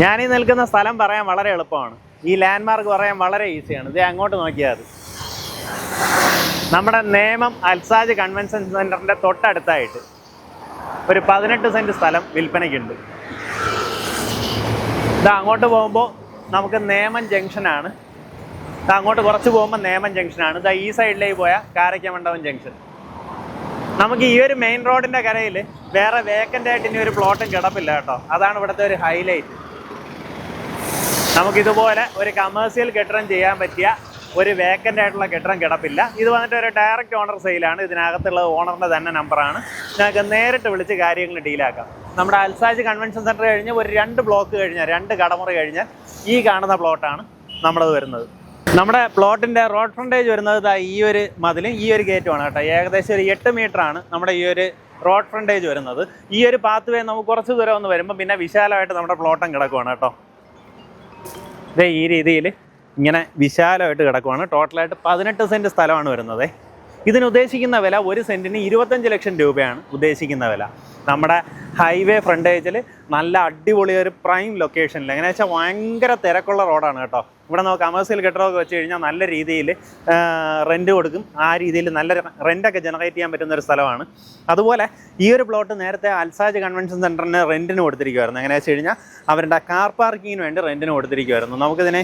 ഞാനീ നിൽക്കുന്ന സ്ഥലം പറയാൻ വളരെ എളുപ്പമാണ്. ഈ ലാൻഡ്മാർക്ക് പറയാൻ വളരെ ഈസിയാണ് ഇത് അങ്ങോട്ട് നോക്കിയാൽ നമ്മുടെ നേമം അൽസാജ് കൺവെൻഷൻ സെന്ററിന്റെ തൊട്ടടുത്തായിട്ട് ഒരു പതിനെട്ട് സെന്റ് സ്ഥലം വിൽപ്പനയ്ക്കുണ്ട്. ഇത് അങ്ങോട്ട് പോകുമ്പോൾ നമുക്ക് നേമം ജംഗ്ഷനാണ് ഇത് അങ്ങോട്ട് കുറച്ച് പോകുമ്പോൾ നേമം ജംഗ്ഷനാണ് ഇത് ഈ സൈഡിലേക്ക് പോയാൽ കാരയ്ക്കമണ്ഡപം ജംഗ്ഷൻ നമുക്ക് ഈ ഒരു മെയിൻ റോഡിന്റെ കരയിൽ വേറെ വേക്കന്റ് ആയിട്ട് ഇനി ഒരു പ്ലോട്ടും കിടപ്പില്ല കേട്ടോ. അതാണ് ഇവിടുത്തെ ഒരു ഹൈലൈറ്റ് നമുക്കിതുപോലെ ഒരു കമേഴ്സ്യൽ കെട്ടിടം ചെയ്യാൻ പറ്റിയ ഒരു വേക്കന്റ് ആയിട്ടുള്ള കെട്ടിടം കിടപ്പില്ല. ഇത് വന്നിട്ട് ഒരു ഡയറക്റ്റ് ഓണർ സെയിലാണ് ഇതിനകത്തുള്ള ഓണറിന്റെ തന്നെ നമ്പറാണ് ഞങ്ങൾക്ക് നേരിട്ട് വിളിച്ച് കാര്യങ്ങൾ ഡീലാക്കാം നമ്മുടെ അൽസാജ് കൺവെൻഷൻ സെന്റർ കഴിഞ്ഞ് ഒരു രണ്ട് ബ്ലോക്ക് കഴിഞ്ഞാൽ രണ്ട് കടമുറി കഴിഞ്ഞാൽ ഈ കാണുന്ന പ്ലോട്ടാണ് നമ്മളത് വരുന്നത്. നമ്മുടെ പ്ലോട്ടിന്റെ റോഡ് ഫ്രണ്ടേജ് വരുന്നത് ഈ ഒരു മതിലും ഈ ഒരു ഗേറ്റുമാണ് കേട്ടോ. ഏകദേശം ഒരു എട്ട് ആണ് നമ്മുടെ ഈ ഒരു റോഡ് ഫ്രണ്ടേജ് വരുന്നത്. ഈ ഒരു പാത്ത് വേ നമുക്ക് കുറച്ച് ദൂരം ഒന്ന് വരുമ്പോൾ പിന്നെ വിശാലമായിട്ട് നമ്മുടെ പ്ലോട്ടം കിടക്കുവാണ് കേട്ടോ. ദേ ഈ രീതിയിൽ ഇങ്ങനെ വിശാലമായിട്ട് കിടക്കുവാണ്. ടോട്ടലായിട്ട് പതിനെട്ട് സെന്റ് സ്ഥലമാണ് വരുന്നത്. ഇതിന് ഉദ്ദേശിക്കുന്ന വില ഒരു സെന്റിന് ഇരുപത്തഞ്ച് ലക്ഷം രൂപയാണ് ഉദ്ദേശിക്കുന്ന വില. നമ്മുടെ ഹൈവേ ഫ്രണ്ടേജിൽ നല്ല അടിപൊളി ഒരു പ്രൈം ലൊക്കേഷനിൽ എങ്ങനെ വെച്ചാൽ ഭയങ്കര തിരക്കുള്ള റോഡാണ് കേട്ടോ. ഇവിടെ നമുക്ക് കമേഴ്സ്യൽ കെട്ടിടമൊക്കെ വെച്ച് കഴിഞ്ഞാൽ നല്ല രീതിയിൽ റെന്റ് കൊടുക്കും. ആ രീതിയിൽ നല്ല റെന്റൊക്കെ ജനറേറ്റ് ചെയ്യാൻ പറ്റുന്ന ഒരു സ്ഥലമാണ്. അതുപോലെ ഈ ഒരു പ്ലോട്ട് നേരത്തെ അൽസാജ് കൺവെൻഷൻ സെന്ററിന് റെന്റിന് കൊടുത്തിരിക്കുമായിരുന്നു എങ്ങനെ വെച്ച് കഴിഞ്ഞാൽ അവരുടെ കാർ പാർക്കിങ്ങിന് വേണ്ടി റെന്റിന് കൊടുത്തിരിക്കുമായിരുന്നു നമുക്കിതിനെ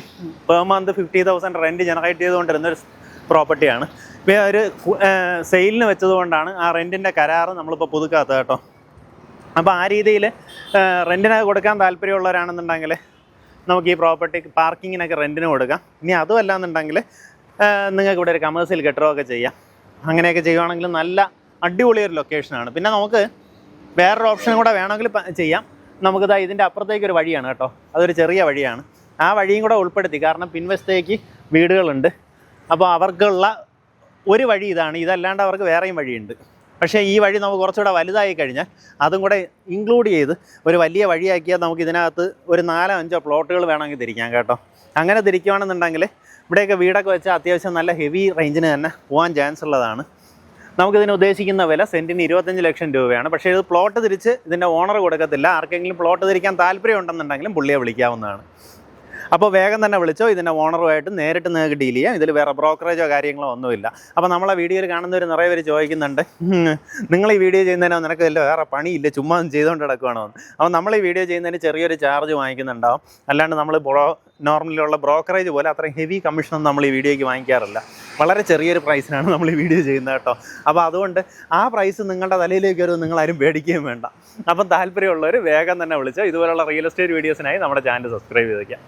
per month fifty thousand rent generate ചെയ്തുകൊണ്ടിരുന്ന ഒരു പ്രോപ്പർട്ടിയാണ് ഒരു സെയിലിന് വെച്ചതുകൊണ്ടാണ് ആ റെന്റിന്റെ കരാറ് നമ്മളിപ്പോൾ പുതുക്കാത്തത് കേട്ടോ. അപ്പോൾ ആ രീതിയിൽ റെന്റിന് കൊടുക്കാൻ താല്പര്യമുള്ളവരാണെന്നുണ്ടെങ്കിൽ നമുക്ക് ഈ പ്രോപ്പർട്ടി പാർക്കിങ്ങിനൊക്കെ റെന്റിന് കൊടുക്കാം. ഇനി അതുമല്ല എന്നുണ്ടെങ്കിൽ നിങ്ങൾക്ക് ഇവിടെ ഒരു കമേഴ്സ്യൽ കെട്ടിടമൊക്കെ ചെയ്യാം. അങ്ങനെയൊക്കെ ചെയ്യുവാണെങ്കിൽ നല്ല അടിപൊളി ഒരു ലൊക്കേഷനാണ്. പിന്നെ നമുക്ക് വേറൊരു ഓപ്ഷനും കൂടെ വേണമെങ്കിൽ ചെയ്യാം. നമുക്കിതാ ഇതിന്റെ അപ്പുറത്തേക്ക് ഒരു വഴിയാണ് കേട്ടോ. അതൊരു ചെറിയ വഴിയാണ്. ആ വഴിയും കൂടെ ഉൾപ്പെടുത്തി കാരണം പിൻവശത്തേക്ക് വീടുകളുണ്ട്. അപ്പോൾ അവർക്കുള്ള ഒരു വഴി ഇതാണ്. ഇതല്ലാണ്ട് അവർക്ക് വേറെയും വഴിയുണ്ട്. പക്ഷേ ഈ വഴി നമുക്ക് കുറച്ചുകൂടെ വലുതായി കഴിഞ്ഞാൽ അതും കൂടെ ഇൻക്ലൂഡ് ചെയ്ത് ഒരു വലിയ വഴിയാക്കിയാൽ നമുക്ക് ഇതിനകത്ത് ഒരു നാലോ അഞ്ചോ പ്ലോട്ടുകൾ വേണമെങ്കിൽ തിരിക്കാം കേട്ടോ. അങ്ങനെ തിരിക്കുകയാണെന്നുണ്ടെങ്കിൽ ഇവിടെയൊക്കെ വീടൊക്കെ വെച്ചാൽ അത്യാവശ്യം നല്ല ഹെവി റേഞ്ചിന് തന്നെ പോകാൻ ചാൻസ് ഉള്ളതാണ്. നമുക്കിതിന് ഉദ്ദേശിക്കുന്ന വില സെന്റിന് ഇരുപത്തഞ്ച് ലക്ഷം രൂപയാണ്. പക്ഷേ ഇത് പ്ലോട്ട് തിരിച്ച് ഇതിന്റെ ഓണർ കൊടുക്കത്തില്ല. ആർക്കെങ്കിലും പ്ലോട്ട് തിരിക്കാൻ താല്പര്യം ഉണ്ടെന്നുണ്ടെങ്കിലും പുള്ളിയെ വിളിക്കാവുന്നതാണ്. അപ്പോൾ വേഗം തന്നെ വിളിച്ചോ ഇതിന്റെ ഓണറുമായിട്ട് നേരിട്ട് നിങ്ങൾക്ക് ഡീൽ ചെയ്യാം. ഇതിൽ വേറെ ബ്രോക്കറേജോ കാര്യങ്ങളോ ഒന്നുമില്ല. അപ്പോൾ നമ്മളെ വീഡിയോയിൽ കാണുന്നവർ നിറയെ പേര് ചോദിക്കുന്നുണ്ട്. നിങ്ങൾ ഈ വീഡിയോ ചെയ്യുന്നതിനോ നിനക്ക് വല്ല വേറെ പണിയില്ല ചുമ്മാ ചെയ്തുകൊണ്ട് കിടക്കുകയാണോ അപ്പോൾ നമ്മൾ ഈ വീഡിയോ ചെയ്യുന്നതിന് ചെറിയൊരു ചാർജ് വാങ്ങിക്കുന്നുണ്ടാവും. അല്ലാണ്ട് നമ്മൾ ബ്രോ നോർമലിലുള്ള ബ്രോക്കറേജ് പോലെ അത്രയും ഹെവി കമ്മീഷനൊന്നും നമ്മൾ ഈ വീഡിയോയ്ക്ക് വാങ്ങിക്കാറില്ല. വളരെ ചെറിയൊരു പ്രൈസിനാണ് നമ്മൾ ഈ വീഡിയോ ചെയ്യുന്നത് കേട്ടോ. അപ്പോൾ അതുകൊണ്ട് ആ പ്രൈസ് നിങ്ങളുടെ തലയിലേക്ക് വരും നിങ്ങളാരും പേടിക്കുകയും വേണ്ട. അപ്പം താല്പര്യമുള്ളവർ വേഗം തന്നെ വിളിച്ചോ. ഇതുപോലുള്ള റിയൽ എസ്റ്റേറ്റ് വീഡിയോസിനായി നമ്മുടെ ചാനൽ സബ്സ്ക്രൈബ് ചെയ്തേക്കാം.